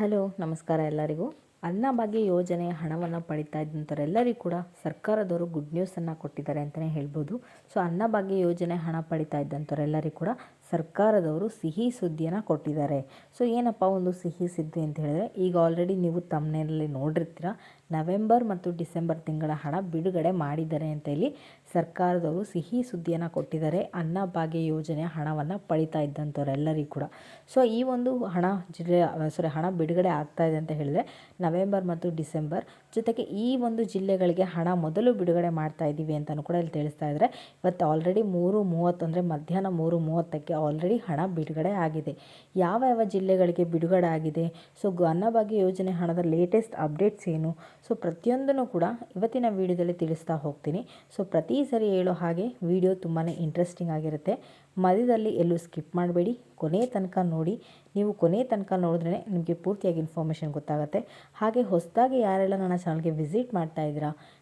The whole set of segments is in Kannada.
ಹಲೋ, ನಮಸ್ಕಾರ ಎಲ್ಲರಿಗೂ. ಅನ್ನಭಾಗ್ಯ ಯೋಜನೆ ಹಣವನ್ನು ಪಡಿತಾ ಇದ್ದಂಥವರೆಲ್ಲರಿಗೂ ಕೂಡ ಸರ್ಕಾರದವರು ಗುಡ್ ನ್ಯೂಸನ್ನು ಕೊಟ್ಟಿದ್ದಾರೆ ಅಂತಲೇ ಹೇಳ್ಬೋದು. ಸೊ ಅನ್ನಭಾಗ್ಯ ಯೋಜನೆ ಹಣ ಪಡಿತಾ ಇದ್ದಂಥವರೆಲ್ಲರಿಗೂ ಕೂಡ ಸರ್ಕಾರದವರು ಸಿಹಿ ಸುದ್ದಿಯನ್ನು ಕೊಟ್ಟಿದ್ದಾರೆ. ಸೊ, ಏನಪ್ಪ ಒಂದು ಸಿಹಿ ಸುದ್ದಿ ಅಂತ ಹೇಳಿದ್ರೆ, ಈಗ ಆಲ್ರೆಡಿ ನೀವು ತಮ್ಮನೇಲಿ ನೋಡಿರ್ತೀರ, ನವೆಂಬರ್ ಮತ್ತು ಡಿಸೆಂಬರ್ ತಿಂಗಳ ಹಣ ಬಿಡುಗಡೆ ಮಾಡಿದ್ದಾರೆ ಅಂತ ಹೇಳಿ ಸರ್ಕಾರದವರು ಸಿಹಿ ಸುದ್ದಿಯನ್ನು ಕೊಟ್ಟಿದ್ದಾರೆ. ಅನ್ನಭಾಗ್ಯ ಯೋಜನೆಯ ಹಣವನ್ನು ಪಡಿತಾ ಇದ್ದಂಥವರೆಲ್ಲರಿಗೂ ಕೂಡ. ಸೊ, ಈ ಒಂದು ಹಣ ಜಿಲ್ಲೆ ಸಾರಿ ಹಣ ಬಿಡುಗಡೆ ಆಗ್ತಾ ಇದೆ ಅಂತ ಹೇಳಿದ್ರೆ, ನವೆಂಬರ್ ಮತ್ತು ಡಿಸೆಂಬರ್ ಜೊತೆಗೆ ಈ ಒಂದು ಜಿಲ್ಲೆಗಳಿಗೆ ಹಣ ಮೊದಲು ಬಿಡುಗಡೆ ಮಾಡ್ತಾ ಇದ್ದೀವಿ ಅಂತಲೂ ಕೂಡ ಇಲ್ಲಿ ತಿಳಿಸ್ತಾ ಇದ್ದಾರೆ. ಇವತ್ತು ಆಲ್ರೆಡಿ ಮೂರು ಮೂವತ್ತು, ಅಂದರೆ ಮಧ್ಯಾಹ್ನ ಮೂರು ಮೂವತ್ತಕ್ಕೆ ಆಲ್ರೆಡಿ ಹಣ ಬಿಡುಗಡೆ ಆಗಿದೆ. ಯಾವ ಯಾವ ಜಿಲ್ಲೆಗಳಿಗೆ ಬಿಡುಗಡೆ ಆಗಿದೆ? ಸೊ ಅನ್ನಭಾಗ್ಯ ಯೋಜನೆ ಹಣದ ಲೇಟೆಸ್ಟ್ ಅಪ್ಡೇಟ್ಸ್ ಏನು? ಸೊ ಪ್ರತಿಯೊಂದನ್ನು ಕೂಡ ಇವತ್ತಿನ ವಿಡಿಯೋದಲ್ಲಿ ತಿಳಿಸ್ತಾ ಹೋಗ್ತೀನಿ. ಸೊ ಪ್ರತಿ ಸರಿ ಹೇಳೋ ಹಾಗೆ ವಿಡಿಯೋ ತುಂಬಾ ಇಂಟ್ರೆಸ್ಟಿಂಗ್ ಆಗಿರುತ್ತೆ. ಮಧ್ಯದಲ್ಲಿ ಎಲ್ಲೂ ಸ್ಕಿಪ್ ಮಾಡಬೇಡಿ. ಕೊನೆ ತನಕ ನೋಡಿ. ನೀವು ಕೊನೆ ತನಕ ನೋಡಿದ್ರೆ ನಿಮಗೆ ಪೂರ್ತಿಯಾಗಿ ಇನ್ಫಾರ್ಮೇಷನ್ ಗೊತ್ತಾಗುತ್ತೆ. ಹಾಗೆ ಹೊಸದಾಗಿ ಯಾರೆಲ್ಲ ನನ್ನ ಚಾನಲ್ಗೆ ವಿಸಿಟ್ ಮಾಡ್ತಾ ಇದ್ದೀರಾ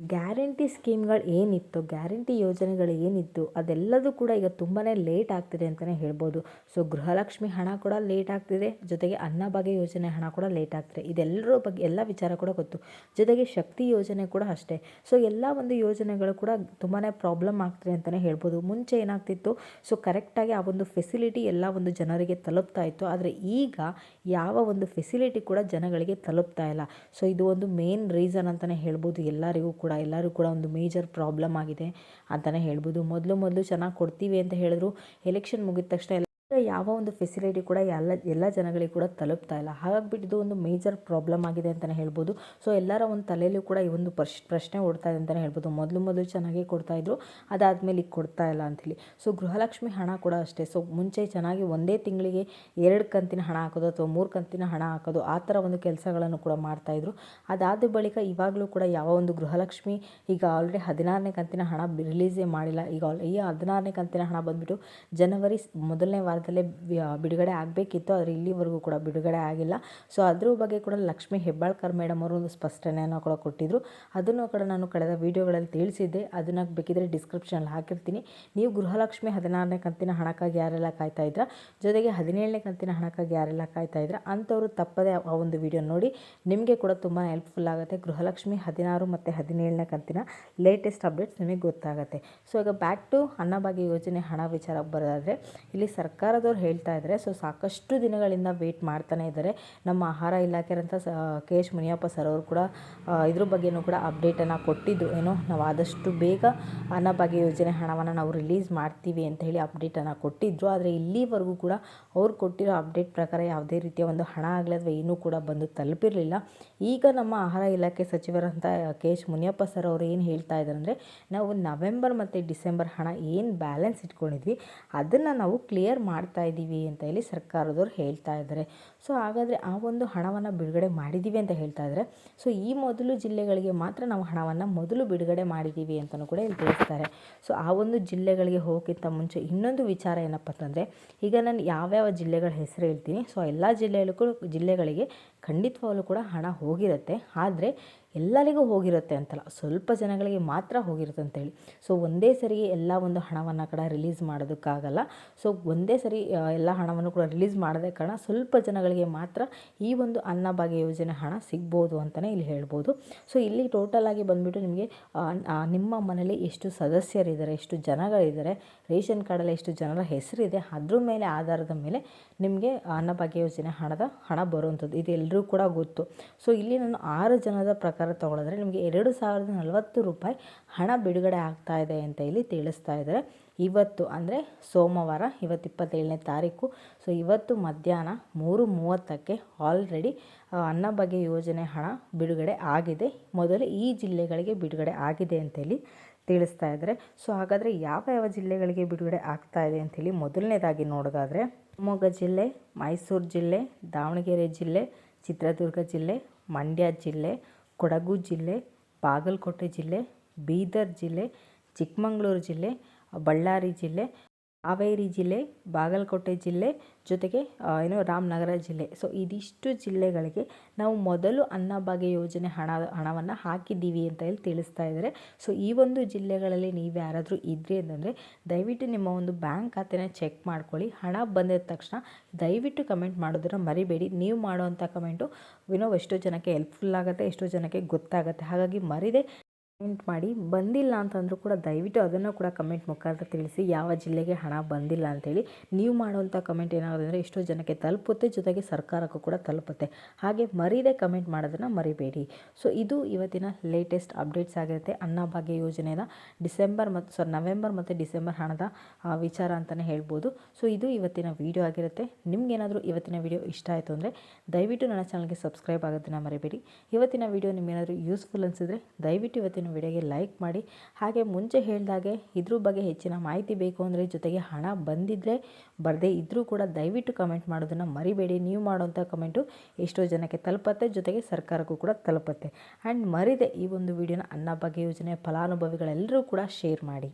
ಗ್ಯಾರಂಟಿ ಸ್ಕೀಮ್ಗಳು ಏನಿತ್ತು, ಗ್ಯಾರಂಟಿ ಯೋಜನೆಗಳು ಏನಿತ್ತು ಅದೆಲ್ಲದೂ ಕೂಡ ಈಗ ತುಂಬಾ ಲೇಟ್ ಆಗ್ತಿದೆ ಅಂತಲೇ ಹೇಳ್ಬೋದು. ಸೊ, ಗೃಹಲಕ್ಷ್ಮಿ ಹಣ ಕೂಡ ಲೇಟ್ ಆಗ್ತಿದೆ, ಜೊತೆಗೆ ಅನ್ನಭಾಗ್ಯ ಯೋಜನೆ ಹಣ ಕೂಡ ಲೇಟ್ ಆಗ್ತಿದೆ. ಇದೆಲ್ಲರ ಬಗ್ಗೆ, ಎಲ್ಲ ವಿಚಾರ ಕೂಡ ಗೊತ್ತು. ಜೊತೆಗೆ ಶಕ್ತಿ ಯೋಜನೆ ಕೂಡ ಅಷ್ಟೇ. ಸೊ, ಎಲ್ಲ ಒಂದು ಯೋಜನೆಗಳು ಕೂಡ ತುಂಬಾ ಪ್ರಾಬ್ಲಮ್ ಆಗ್ತಿದೆ ಅಂತಲೇ ಹೇಳ್ಬೋದು. ಮುಂಚೆ ಏನಾಗ್ತಿತ್ತು, ಸೊ ಕರೆಕ್ಟಾಗಿ ಆ ಒಂದು ಫೆಸಿಲಿಟಿ ಎಲ್ಲ ಒಂದು ಜನರಿಗೆ ತಲುಪ್ತಾ ಇತ್ತು, ಆದರೆ ಈಗ ಯಾವ ಒಂದು ಫೆಸಿಲಿಟಿ ಕೂಡ ಜನಗಳಿಗೆ ತಲುಪ್ತಾ ಇಲ್ಲ. ಸೊ, ಇದು ಒಂದು ಮೇನ್ ರೀಸನ್ ಅಂತಲೇ ಹೇಳ್ಬೋದು ಎಲ್ಲರಿಗೂ ಕೂಡ. ಕೂಡ ಎಲ್ಲರೂ ಕೂಡ ಒಂದು ಮೇಜರ್ ಪ್ರಾಬ್ಲಮ್ ಆಗಿದೆ ಅಂತಲೇ ಹೇಳ್ಬೋದು. ಮೊದಲು ಮೊದಲು ಚೆನ್ನಾಗಿ ಕೊಡ್ತೀವಿ ಅಂತ ಹೇಳಿದ್ರು. ಎಲೆಕ್ಷನ್ ಮುಗಿದ ತಕ್ಷಣ ಯಾವ ಒಂದು ಫೆಸಿಲಿಟಿ ಕೂಡ ಎಲ್ಲ ಎಲ್ಲ ಜನಗಳಿಗೆ ಕೂಡ ತಲುಪ್ತಾ ಇಲ್ಲ. ಹಾಗಾಗಿಬಿಟ್ಟು ಇದು ಒಂದು ಮೇಜರ್ ಪ್ರಾಬ್ಲಮ್ ಆಗಿದೆ ಅಂತಲೇ ಹೇಳ್ಬೋದು. ಸೊ ಎಲ್ಲರ ಒಂದು ತಲೆಯಲ್ಲೂ ಕೂಡ ಈ ಒಂದು ಪ್ರಶ್, ಪ್ರಶ್ನೆ ಓಡ್ತಾ ಇದೆ ಅಂತಲೇ ಹೇಳ್ಬೋದು. ಮೊದಲು ಮೊದಲು ಚೆನ್ನಾಗೇ ಕೊಡ್ತಾಯಿದ್ರು ಅದಾದಮೇಲೆ ಈಗ ಕೊಡ್ತಾ ಇಲ್ಲ ಅಂಥೇಳಿ. ಸೊ ಗೃಹಲಕ್ಷ್ಮಿ ಹಣ ಕೂಡ ಅಷ್ಟೇ. ಸೊ ಮುಂಚೆ ಚೆನ್ನಾಗಿ ಒಂದೇ ತಿಂಗಳಿಗೆ ಎರಡು ಕಂತಿನ ಹಣ ಹಾಕೋದು ಅಥವಾ ಮೂರು ಕಂತಿನ ಹಣ ಹಾಕೋದು, ಆ ಥರ ಒಂದು ಕೆಲಸಗಳನ್ನು ಕೂಡ ಮಾಡ್ತಾಯಿದ್ರು ಅದಾದ ಬಳಿಕ ಇವಾಗಲೂ ಕೂಡ ಯಾವ ಒಂದು ಗೃಹಲಕ್ಷ್ಮಿ ಈಗ ಆಲ್ರೆಡಿ ಹದಿನಾರನೇ ಕಂತಿನ ಹಣ ರಿಲೀಸೇ ಮಾಡಿಲ್ಲ. ಈಗ ಈ ಹದಿನಾರನೇ ಕಂತಿನ ಹಣ ಬಂದುಬಿಟ್ಟು ಜನವರಿ ಮೊದಲನೇ ವಾರ ವಾರದಲ್ಲೇ ಬಿಡುಗಡೆ ಆಗಬೇಕಿತ್ತು, ಆದರೆ ಇಲ್ಲಿವರೆಗೂ ಕೂಡ ಬಿಡುಗಡೆ ಆಗಿಲ್ಲ. ಸೊ ಅದ್ರ ಬಗ್ಗೆ ಕೂಡ ಲಕ್ಷ್ಮೀ ಹೆಬ್ಬಾಳ್ಕರ್ ಮೇಡಮ್ ಅವರು ಒಂದು ಸ್ಪಷ್ಟನೆಯನ್ನು ಕೂಡ ಕೊಟ್ಟಿದ್ದರು ಅದನ್ನು ಕೂಡ ನಾನು ಕಳೆದ ವೀಡಿಯೋಗಳಲ್ಲಿ ತಿಳಿಸಿದ್ದೆ. ಅದನ್ನು ಬೇಕಿದ್ರೆ ಡಿಸ್ಕ್ರಿಪ್ಷನಲ್ಲಿ ಹಾಕಿರ್ತೀನಿ. ನೀವು ಗೃಹಲಕ್ಷ್ಮಿ ಹದಿನಾರನೇ ಕಂತಿನ ಹಣಕ್ಕಾಗಿ ಯಾರೆಲ್ಲ ಕಾಯ್ತಾ ಇದ್ರ? ಜೊತೆಗೆ ಹದಿನೇಳನೇ ಕಂತಿನ ಹಣಕ್ಕಾಗಿ ಯಾರೆಲ್ಲ ಕಾಯ್ತಾ ಇದ್ರ? ಅಂಥವರು ತಪ್ಪದೇ ಆ ಒಂದು ವಿಡಿಯೋ ನೋಡಿ. ನಿಮಗೆ ಕೂಡ ತುಂಬ ಹೆಲ್ಪ್ಫುಲ್ ಆಗುತ್ತೆ. ಗೃಹಲಕ್ಷ್ಮಿ ಹದಿನಾರು ಮತ್ತು ಹದಿನೇಳನೇ ಕಂತಿನ ಲೇಟೆಸ್ಟ್ ಅಪ್ಡೇಟ್ಸ್ ನಿಮಗೆ ಗೊತ್ತಾಗುತ್ತೆ. ಸೊ ಈಗ ಬ್ಯಾಕ್ ಟು ಅನ್ನಭಾಗ್ಯ ಯೋಜನೆ ಹಣ ವಿಚಾರ ಬರೋದಾದರೆ, ಇಲ್ಲಿ ಸರ್ಕಾರ ಸರ್ಕಾರದವ್ರು ಹೇಳ್ತಾ ಇದ್ದಾರೆ. ಸೊ ಸಾಕಷ್ಟು ದಿನಗಳಿಂದ ವೇಟ್ ಮಾಡ್ತಾನೆ ಇದ್ದಾರೆ. ನಮ್ಮ ಆಹಾರ ಇಲಾಖೆರಂಥ ಸ, ಕೆ. ಎಚ್ ಮುನಿಯಪ್ಪ ಸರ್ ಅವರು ಕೂಡ ಇದ್ರ ಬಗ್ಗೆಯೂ ಕೂಡ ಅಪ್ಡೇಟನ್ನು ಕೊಟ್ಟಿದ್ದು. ಏನೋ, ನಾವು ಆದಷ್ಟು ಬೇಗ ಅನ್ನಭಾಗ್ಯ ಯೋಜನೆ ಹಣವನ್ನು ನಾವು ರಿಲೀಸ್ ಮಾಡ್ತೀವಿ ಅಂತ ಹೇಳಿ ಅಪ್ಡೇಟನ್ನು ಕೊಟ್ಟಿದ್ದರು ಆದರೆ ಇಲ್ಲಿವರೆಗೂ ಕೂಡ ಅವ್ರು ಕೊಟ್ಟಿರೋ ಅಪ್ಡೇಟ್ ಪ್ರಕಾರ ಯಾವುದೇ ರೀತಿಯ ಒಂದು ಹಣ ಆಗಲಿ ಅಥವಾ ಏನೂ ಕೂಡ ಬಂದು ತಲುಪಿರಲಿಲ್ಲ. ಈಗ ನಮ್ಮ ಆಹಾರ ಇಲಾಖೆ ಸಚಿವರಂಥ ಕೆ. ಎಚ್ ಮುನಿಯಪ್ಪ ಸರ್ ಅವರು ಏನು ಹೇಳ್ತಾ ಇದ್ದಾರೆ ಅಂದರೆ, ನಾವು ನವೆಂಬರ್ ಮತ್ತು ಡಿಸೆಂಬರ್ ಹಣ ಏನು ಬ್ಯಾಲೆನ್ಸ್ ಇಟ್ಕೊಂಡಿದ್ವಿ, ಅದನ್ನು ನಾವು ಕ್ಲಿಯರ್ ಮಾಡಿ ಮಾಡ್ತಾ ಇದ್ದೀವಿ ಅಂತ ಹೇಳಿ ಸರ್ಕಾರದವ್ರು ಹೇಳ್ತಾ ಇದ್ದಾರೆ. ಸೊ, ಹಾಗಾದರೆ ಆ ಒಂದು ಹಣವನ್ನು ಬಿಡುಗಡೆ ಮಾಡಿದ್ದೀವಿ ಅಂತ ಹೇಳ್ತಾ ಇದ್ದಾರೆ. ಸೊ, ಈ ಮೊದಲು ಜಿಲ್ಲೆಗಳಿಗೆ ಮಾತ್ರ ನಾವು ಹಣವನ್ನು ಮೊದಲು ಬಿಡುಗಡೆ ಮಾಡಿದ್ದೀವಿ ಅಂತಲೂ ಕೂಡ ಇಲ್ಲಿ ತಿಳಿಸ್ತಾರೆ. ಸೊ, ಆ ಒಂದು ಜಿಲ್ಲೆಗಳಿಗೆ ಹೋಗೋಕ್ಕಿಂತ ಮುಂಚೆ ಇನ್ನೊಂದು ವಿಚಾರ ಏನಪ್ಪ ಅಂತಂದರೆ, ಈಗ ನಾನು ಯಾವ್ಯಾವ ಜಿಲ್ಲೆಗಳ ಹೆಸರು ಹೇಳ್ತೀನಿ. ಸೊ, ಎಲ್ಲ ಜಿಲ್ಲೆಗಳಿಗೂ ಜಿಲ್ಲೆಗಳಿಗೆ ಖಂಡಿತವಾಗಲೂ ಕೂಡ ಹಣ ಹೋಗಿರುತ್ತೆ. ಆದರೆ ಎಲ್ಲರಿಗೂ ಹೋಗಿರುತ್ತೆ ಅಂತಲ್ಲ. ಸ್ವಲ್ಪ ಜನಗಳಿಗೆ ಮಾತ್ರ ಹೋಗಿರುತ್ತೆ ಅಂತೇಳಿ. ಸೊ ಒಂದೇ ಸರಿಗೆ ಎಲ್ಲ ಒಂದು ಹಣವನ್ನು ಕೂಡ ರಿಲೀಸ್ ಮಾಡೋದಕ್ಕಾಗಲ್ಲ. ಸೊ ಒಂದೇ ಸರಿ ಎಲ್ಲ ಹಣವನ್ನು ಕೂಡ ರಿಲೀಸ್ ಮಾಡದೆ ಕಾರಣ ಸ್ವಲ್ಪ ಜನಗಳಿಗೆ ಮಾತ್ರ ಈ ಒಂದು ಅನ್ನಭಾಗ್ಯ ಯೋಜನೆ ಹಣ ಸಿಗ್ಬೋದು ಅಂತಲೇ ಇಲ್ಲಿ ಹೇಳ್ಬೋದು. ಸೊ ಇಲ್ಲಿ ಟೋಟಲ್ ಆಗಿ ಬಂದುಬಿಟ್ಟು ನಿಮಗೆ ನಿಮ್ಮ ಮನೇಲಿ ಎಷ್ಟು ಸದಸ್ಯರಿದ್ದಾರೆ, ಎಷ್ಟು ಜನಗಳಿದ್ದಾರೆ, ರೇಷನ್ ಕಾರ್ಡಲ್ಲಿ ಎಷ್ಟು ಜನರ ಹೆಸರಿದೆ, ಅದ್ರ ಮೇಲೆ ಆಧಾರದ ಮೇಲೆ ನಿಮಗೆ ಅನ್ನಭಾಗ್ಯ ಯೋಜನೆ ಹಣದ ಹಣ ಬರುವಂಥದ್ದು ಇದು ಎಲ್ಲರೂ ಕೂಡ ಗೊತ್ತು. ಸೊ ಇಲ್ಲಿ ನಾನು ಆರು ಜನದ ಪ್ರಕಾರ ತಗೊಳಿದ್ರೆ ನಿಮಗೆ ಎರಡು ಸಾವಿರದ ನಲವತ್ತು ರೂಪಾಯಿ ಹಣ ಬಿಡುಗಡೆ ಆಗ್ತಾ ಇದೆ ಅಂತ ಇಲ್ಲಿ ತಿಳಿಸ್ತಾ ಇದ್ದಾರೆ. ಇವತ್ತು ಅಂದರೆ ಸೋಮವಾರ, ಇವತ್ತು ಇಪ್ಪತ್ತೇಳನೇ ತಾರೀಕು. ಸೊ ಇವತ್ತು ಮಧ್ಯಾಹ್ನ ಮೂರು ಮೂವತ್ತಕ್ಕೆ ಆಲ್ರೆಡಿ ಅನ್ನಭಾಗ್ಯ ಯೋಜನೆ ಹಣ ಬಿಡುಗಡೆ ಆಗಿದೆ. ಮೊದಲು ಈ ಜಿಲ್ಲೆಗಳಿಗೆ ಬಿಡುಗಡೆ ಆಗಿದೆ ಅಂತೇಳಿ ತಿಳಿಸ್ತಾ ಇದ್ದಾರೆ. ಸೊ ಹಾಗಾದರೆ ಯಾವ ಯಾವ ಜಿಲ್ಲೆಗಳಿಗೆ ಬಿಡುಗಡೆ ಆಗ್ತಾ ಇದೆ ಅಂಥೇಳಿ ಮೊದಲನೇದಾಗಿ ನೋಡೋದಾದರೆ, ಶಿವಮೊಗ್ಗ ಜಿಲ್ಲೆ, ಮೈಸೂರು ಜಿಲ್ಲೆ, ದಾವಣಗೆರೆ ಜಿಲ್ಲೆ, ಚಿತ್ರದುರ್ಗ ಜಿಲ್ಲೆ, ಮಂಡ್ಯ ಜಿಲ್ಲೆ ಕೊಡಗು ಜಿಲ್ಲೆ ಬಾಗಲಕೋಟೆ ಜಿಲ್ಲೆ ಬೀದರ್ ಜಿಲ್ಲೆ ಚಿಕ್ಕಮಗಳೂರು ಜಿಲ್ಲೆ ಬಳ್ಳಾರಿ ಜಿಲ್ಲೆ ಹಾವೇರಿ ಜಿಲ್ಲೆ, ಬಾಗಲಕೋಟೆ ಜಿಲ್ಲೆ ಜೊತೆಗೆ ಏನು ರಾಮನಗರ ಜಿಲ್ಲೆ. ಸೊ ಇದಿಷ್ಟು ಜಿಲ್ಲೆಗಳಿಗೆ ನಾವು ಮೊದಲು ಅನ್ನಭಾಗ್ಯ ಯೋಜನೆ ಹಣ, ಹಣವನ್ನು ಹಾಕಿದ್ದೀವಿ ಅಂತ ಹೇಳಿ ತಿಳಿಸ್ತಾ ಇದ್ದಾರೆ. ಸೊ ಈ ಒಂದು ಜಿಲ್ಲೆಗಳಲ್ಲಿ ನೀವು ಯಾರಾದರೂ ಇದ್ರಿ ಅಂತಂದರೆ, ದಯವಿಟ್ಟು ನಿಮ್ಮ ಒಂದು ಬ್ಯಾಂಕ್ ಖಾತೆನ ಚೆಕ್ ಮಾಡ್ಕೊಳ್ಳಿ. ಹಣ ಬಂದಿದ ತಕ್ಷಣ ದಯವಿಟ್ಟು ಕಮೆಂಟ್ ಮಾಡೋದನ್ನು ಮರಿಬೇಡಿ. ನೀವು ಮಾಡುವಂಥ ಕಮೆಂಟು ವಿನೋ ಎಷ್ಟೋ ಜನಕ್ಕೆ ಹೆಲ್ಪ್ಫುಲ್ ಆಗುತ್ತೆ, ಎಷ್ಟೋ ಜನಕ್ಕೆ ಗೊತ್ತಾಗುತ್ತೆ. ಹಾಗಾಗಿ ಮರಿದೆ. ಕಮೆಂಟ್ ಮಾಡಿ. ಬಂದಿಲ್ಲ ಅಂತಂದರೂ ಕೂಡ ದಯವಿಟ್ಟು ಅದನ್ನು ಕೂಡ ಕಮೆಂಟ್ ಮುಖಾಂತರ ತಿಳಿಸಿ ಯಾವ ಜಿಲ್ಲೆಗೆ ಹಣ ಬಂದಿಲ್ಲ ಅಂತೇಳಿ. ನೀವು ಮಾಡುವಂಥ ಕಮೆಂಟ್ ಏನಾಗುತ್ತೆ ಅಂದರೆ ಎಷ್ಟೋ ಜನಕ್ಕೆ ತಲುಪುತ್ತೆ, ಜೊತೆಗೆ ಸರ್ಕಾರಕ್ಕೂ ಕೂಡ ತಲುಪುತ್ತೆ. ಹಾಗೆ ಮರೀದೆ ಕಮೆಂಟ್ ಮಾಡೋದನ್ನು ಮರಿಬೇಡಿ. ಸೊ, ಇದು ಇವತ್ತಿನ ಲೇಟೆಸ್ಟ್ ಅಪ್ಡೇಟ್ಸ್ ಆಗಿರುತ್ತೆ. ಅನ್ನಭಾಗ್ಯ ಯೋಜನೆಯ ಡಿಸೆಂಬರ್ ಮತ್ತು ಸೊ ನವೆಂಬರ್ ಮತ್ತು ಡಿಸೆಂಬರ್ ಹಣದ ವಿಚಾರ ಅಂತಲೇ ಹೇಳ್ಬೋದು. ಸೊ, ಇದು ಇವತ್ತಿನ ವಿಡಿಯೋ ಆಗಿರುತ್ತೆ. ನಿಮ್ಗೇನಾದರೂ ಇವತ್ತಿನ ವಿಡಿಯೋ ಇಷ್ಟ ಆಯಿತು ಅಂದರೆ ದಯವಿಟ್ಟು ನನ್ನ ಚಾನಲ್ಗೆ ಸಬ್ಸ್ಕ್ರೈಬ್ ಆಗೋದನ್ನು ಮರಿಬೇಡಿ. ಇವತ್ತಿನ ವಿಡಿಯೋ ನಿಮಗೇನಾದರೂ ಯೂಸ್ಫುಲ್ ಅನಿಸಿದ್ರೆ ದಯವಿಟ್ಟು ಇವತ್ತಿನ ವಿಡಿಯೋಗೆ ಲೈಕ್ ಮಾಡಿ. ಹಾಗೆ ಮುಂಚೆ ಹೇಳಿದಾಗೆ ಇದ್ರ ಬಗ್ಗೆ ಹೆಚ್ಚಿನ ಮಾಹಿತಿ ಬೇಕು ಅಂದರೆ ಜೊತೆಗೆ ಹಣ ಬಂದಿದ್ದರೆ ಬರದೇ ಇದ್ದರೂ ಕೂಡ ದಯವಿಟ್ಟು ಕಮೆಂಟ್ ಮಾಡೋದನ್ನು ಮರಿಬೇಡಿ. ನೀವು ಮಾಡುವಂಥ ಕಮೆಂಟು ಎಷ್ಟೋ ಜನಕ್ಕೆ ತಲುಪತ್ತೆ, ಜೊತೆಗೆ ಸರ್ಕಾರಕ್ಕೂ ಕೂಡ ತಲುಪತ್ತೆ. ಆ್ಯಂಡ್ ಮರಿದೆ ಈ ಒಂದು ವಿಡಿಯೋನ ಅನ್ನಭಾಗ್ಯ ಯೋಜನೆ ಫಲಾನುಭವಿಗಳೆಲ್ಲರೂ ಕೂಡ ಶೇರ್ ಮಾಡಿ.